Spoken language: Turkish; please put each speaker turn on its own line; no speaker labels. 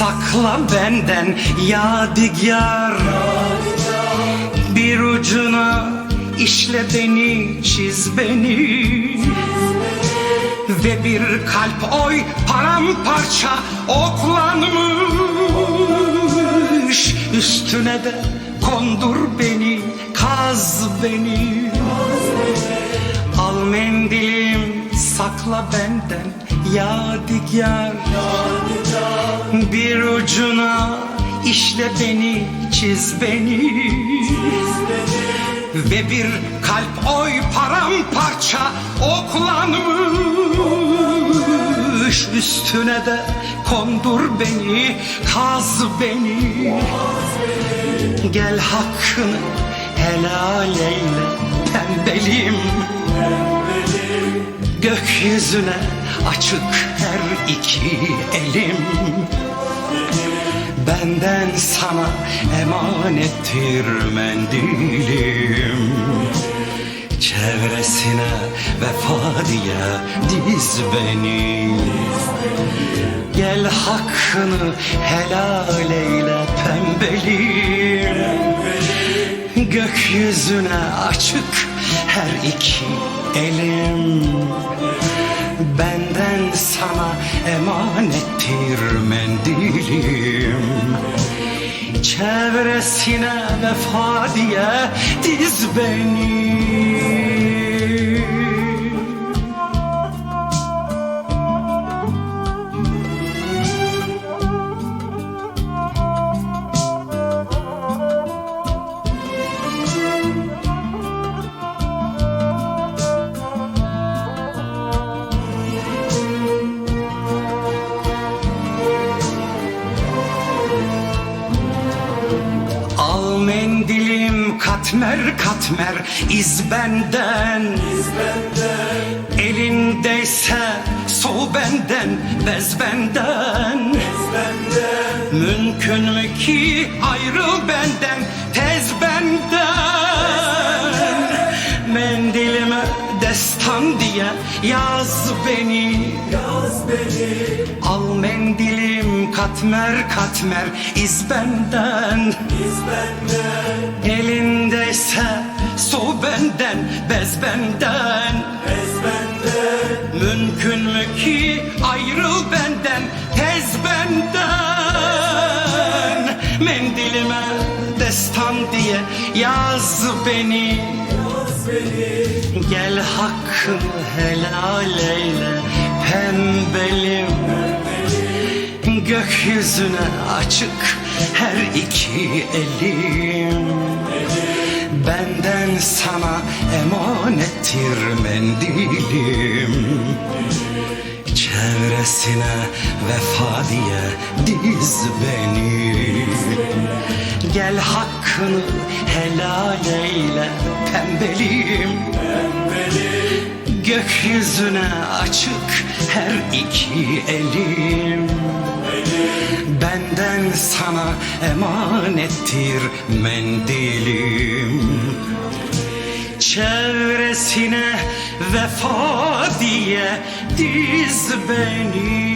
Sakla benden yadigar. Bir ucuna işle beni çiz beni. Ve bir kalp oy paramparça oklanmış. Üstüne de kondur beni kaz beni. Al mendilim sakla benden yadigar Bir ucuna işle beni çiz beni. Ve bir kalp oy paramparça oklanmış. Üstüne de kondur beni kaz beni. Gel hakkını helal eyle pembelim Gökyüzüne açık iki elim. Benden sana emanettir mendilim Çevresine vefa diye diz beni. Gel hakkını helal eyle pembelim Gökyüzüne açık her iki elim sana emanettir mendilim. Çevresine vefa diye diz beni katmer katmer iz benden, Elindeyse soğu benden bez benden, Mümkün mü ki ayrıl benden tez benden? Mendilime destan diye yaz beni. Yaz beni. Al mendilim katmer katmer iz benden. İz benden. Elindeyse soğu benden bez benden. Bez benden. Mümkün mü ki ayrıl benden tez benden? Mendilime destan diye yaz beni Gel hakkını helal eyle pembelim Gökyüzüne açık her iki elim. Benden sana emanettir mendilim. Çevresine vefa diye diz beni. Gel hakkını helal eyle pembelim Gökyüzüne açık her iki elim. Benden sana emanettir mendilim. Çevresine vefa diye diz beni